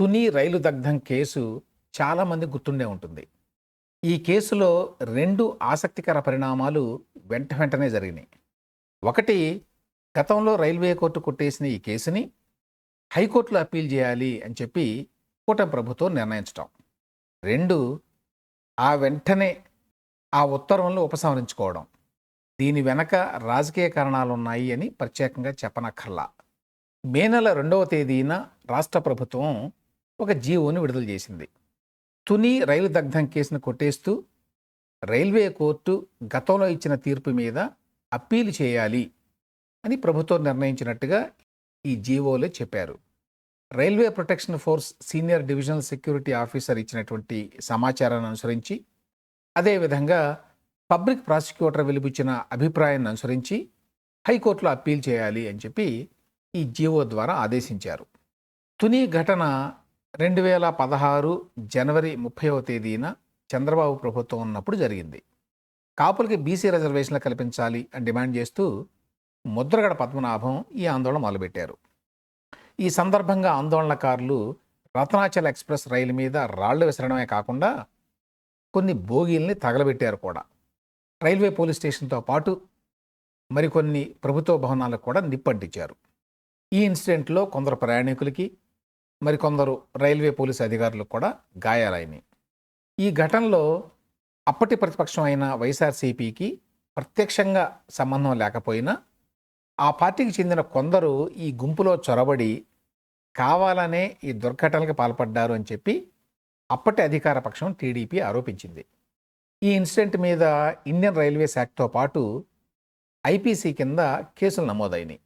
తుని రైలు దగ్ధం కేసు చాలామంది గుర్తుండే ఉంటుంది. ఈ కేసులో రెండు ఆసక్తికర పరిణామాలు వెంట వెంటనే జరిగినాయి. ఒకటి గతంలో రైల్వే కోర్టు కొట్టేసిన ఈ కేసుని హైకోర్టులో అప్పీల్ చేయాలి అని చెప్పి కూటమి ప్రభుత్వం నిర్ణయించటం. రెండు ఆ వెంటనే ఆ ఉత్తర్వులను ఉపసంహరించుకోవడం. దీని వెనక రాజకీయ కారణాలు ఉన్నాయి అని ప్రత్యేకంగా చెప్పనక్కర్లా. మే నెల రెండవ తేదీన రాష్ట్ర ప్రభుత్వం ఒక జీవోను విడుదల చేసింది. తుని రైలు దగ్ధం కేసును కొట్టేస్తూ రైల్వే కోర్టు గతంలో ఇచ్చిన తీర్పు మీద అప్పీలు చేయాలి అని ప్రభుత్వం నిర్ణయించినట్టుగా ఈ జీవోలో చెప్పారు. Railway protection force senior divisional security officer ఇచ్చినటువంటి సమాచారాన్ని అనుసరించి అదేవిధంగా పబ్లిక్ ప్రాసిక్యూటర్ వెలిబుచ్చిన అభిప్రాయాన్ని అనుసరించి హైకోర్టులో అప్పీల్ చేయాలి అని చెప్పి ఈ జీవో ద్వారా ఆదేశించారు. తుని ఘటన రెండు వేల పదహారు జనవరి ముప్పైవ తేదీన చంద్రబాబు ప్రభుత్వం ఉన్నప్పుడు జరిగింది. కాపులకి బీసీ రిజర్వేషన్లు కల్పించాలి అని డిమాండ్ చేస్తూ ముద్రగడ పద్మనాభం ఈ ఆందోళన మొదలుపెట్టారు. ఈ సందర్భంగా ఆందోళనకారులు రత్నాచల్ ఎక్స్ప్రెస్ రైలు మీద రాళ్ళు విసరడమే కాకుండా కొన్ని బోగీల్ని తగలబెట్టారు కూడా. రైల్వే పోలీస్ స్టేషన్తో పాటు మరికొన్ని ప్రభుత్వ భవనాలకు కూడా నిప్పంటించారు. ఈ ఇన్సిడెంట్లో కొందరు ప్రయాణికులకి మరికొందరు రైల్వే పోలీస్ అధికారులు కూడా గాయాలైనాయి ఈ ఘటనలో అప్పటి ప్రతిపక్షం అయిన వైఎస్ఆర్సీపీకి ప్రత్యక్షంగా సంబంధం లేకపోయినా ఆ పార్టీకి చెందిన కొందరు ఈ గుంపులో చొరబడి కావాలనే ఈ దుర్ఘటనలకు పాల్పడ్డారు అని చెప్పి అప్పటి అధికార పక్షం టీడీపీ ఆరోపించింది. ఈ ఇన్సిడెంట్ మీద ఇండియన్ రైల్వే శాఖతో పాటు ఐపీసీ కింద కేసులు నమోదైనాయి.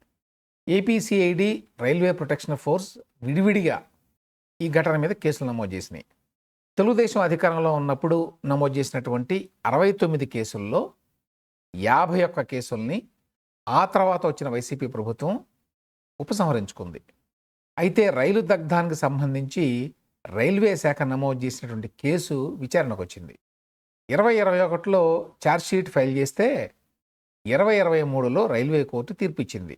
AP CID railway protection force విడివిడిగా ఈ ఘటన మీద కేసులు నమోదు చేసినాయి. తెలుగుదేశం అధికారంలో ఉన్నప్పుడు నమోదు చేసినటువంటి అరవై తొమ్మిది కేసుల్లో యాభై ఒక్క కేసుల్ని ఆ తర్వాత వచ్చిన వైసీపీ ప్రభుత్వం ఉపసంహరించుకుంది. అయితే రైలు దగ్ధానికి సంబంధించి రైల్వే శాఖ నమోదు చేసినటువంటి కేసు విచారణకు వచ్చింది. ఇరవై ఇరవై ఒకటిలో ఛార్జ్షీట్ ఫైల్ చేస్తే ఇరవై ఇరవై మూడులో రైల్వే కోర్టు తీర్పు ఇచ్చింది.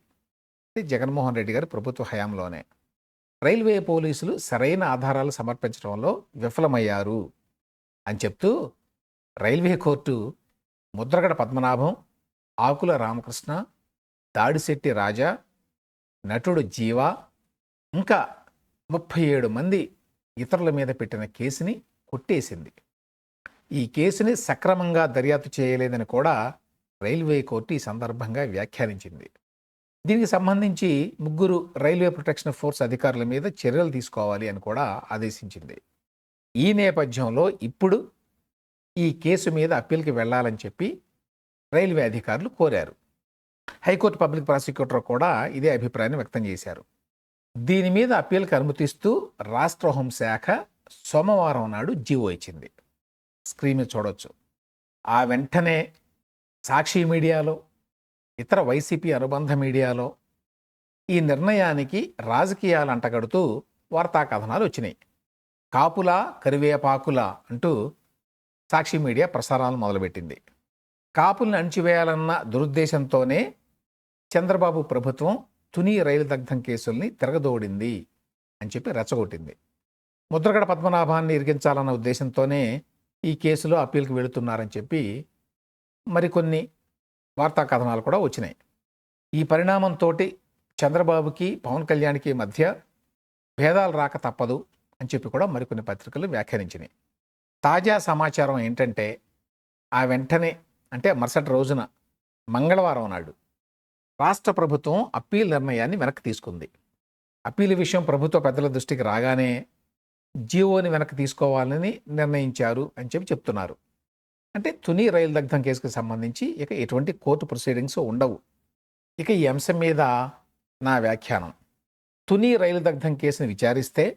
జగన్మోహన్ రెడ్డి గారి ప్రభుత్వ హయాంలోనే. రైల్వే పోలీసులు సరైన ఆధారాలు సమర్పించడంలో విఫలమయ్యారు అని చెప్తూ రైల్వే కోర్టు ముద్రగడ పద్మనాభం ఆకుల రామకృష్ణ దాడిశెట్టి రాజా నటుడు జీవ ఇంకా ముప్పై ఏడు మంది ఇతరుల మీద పెట్టిన కేసుని కొట్టేసింది. ఈ కేసుని సక్రమంగా దర్యాప్తు చేయలేదని కూడా రైల్వే కోర్టు ఈ సందర్భంగా వ్యాఖ్యానించింది. దీనికి సంబంధించి ముగ్గురు రైల్వే ప్రొటెక్షన్ ఫోర్స్ అధికారుల మీద చర్యలు తీసుకోవాలి అని కూడా ఆదేశించింది. ఈ నేపథ్యంలో ఇప్పుడు ఈ కేసు మీద అప్పీల్కి వెళ్ళాలని చెప్పి రైల్వే అధికారులు కోరారు. హైకోర్టు పబ్లిక్ ప్రాసిక్యూటర్ కూడా ఇదే అభిప్రాయాన్ని వ్యక్తం చేశారు. దీని మీద అప్పీల్కి అనుమతిస్తూ రాష్ట్ర హోంశాఖ సోమవారం నాడు జీవో ఇచ్చింది. స్క్రీన్ మీద చూడొచ్చు. ఆ వెంటనే సాక్షి మీడియాలో ఇతర వైసీపీ అనుబంధ మీడియాలో ఈ నిర్ణయానికి రాజకీయాలు అంటగడుతూ వార్తా కథనాలు వచ్చినాయి. కాపుల కరివేపాకుల అంటూ సాక్షి మీడియా ప్రసారాలు మొదలుపెట్టింది. కాపుల్ని అణిచివేయాలన్న దురుద్దేశంతోనే చంద్రబాబు ప్రభుత్వం తుని రైలు దగ్ధం కేసుల్ని తిరగదోడింది అని చెప్పి రెచ్చగొట్టింది. ముద్రగడ పద్మనాభాన్ని ఇరిగించాలన్న ఉద్దేశంతోనే ఈ కేసులో అప్పీల్కి వెళుతున్నారని చెప్పి మరికొన్ని వార్తా కథనాలు కూడా వచ్చినాయి. ఈ పరిణామంతో చంద్రబాబుకి పవన్ కళ్యాణ్కి మధ్య భేదాలు రాక తప్పదు అని చెప్పి కూడా మరికొన్ని పత్రికలు వ్యాఖ్యానించినాయి. తాజా సమాచారం ఏంటంటే ఆ వెంటనే అంటే మరుసటి రోజున మంగళవారం నాడు రాష్ట్ర ప్రభుత్వం అప్పీల్ నిర్ణయాన్ని వెనక్కి తీసుకుంది. అప్పీల్ విషయం ప్రభుత్వ పెద్దల దృష్టికి రాగానే జీవోని వెనక్కి తీసుకోవాలని నిర్ణయించారు అని చెప్పి చెప్తున్నారు. అంటే తుని రైలు దగ్ధం కేసుకు సంబంధించి ఇక ఎటువంటి కోర్టు ప్రొసీడింగ్స్ ఉండవు. ఇక ఈ అంశం మీద నా వ్యాఖ్యానం. తుని రైలు దగ్ధం కేసును విచారిస్తే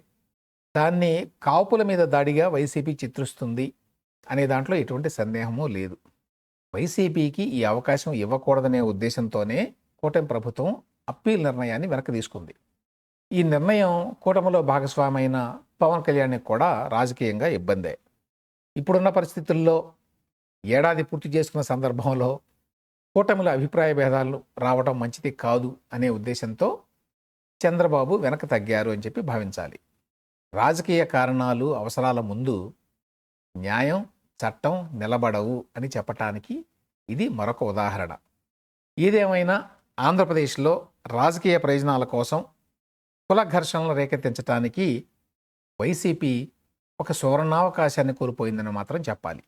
దాన్ని కాపుల మీద దాడిగా వైసీపీ చిత్రిస్తుంది అనే దాంట్లో ఎటువంటి సందేహము లేదు. వైసీపీకి ఈ అవకాశం ఇవ్వకూడదనే ఉద్దేశంతోనే కూటమి ప్రభుత్వం అప్పీల్ నిర్ణయాన్ని వెనక్కి తీసుకుంది. ఈ నిర్ణయం కూటమిలో భాగస్వామైన పవన్ కళ్యాణ్కి కూడా రాజకీయంగా ఇబ్బందే. ఇప్పుడున్న పరిస్థితుల్లో ఏడాది పూర్తి చేసుకున్న సందర్భంలో కూటమిలో అభిప్రాయ భేదాలు రావడం మంచిది కాదు అనే ఉద్దేశంతో చంద్రబాబు వెనక తగ్గారు అని చెప్పి భావించాలి. రాజకీయ కారణాలు అవసరాల ముందు న్యాయం చట్టం నిలబడవు అని చెప్పటానికి ఇది మరొక ఉదాహరణ. ఏదేమైనా ఆంధ్రప్రదేశ్లో రాజకీయ ప్రయోజనాల కోసం కుల ఘర్షణలు రేకెత్తించడానికి వైసీపీ ఒక సువర్ణావకాశాన్ని కోల్పోయిందని మాత్రం చెప్పాలి.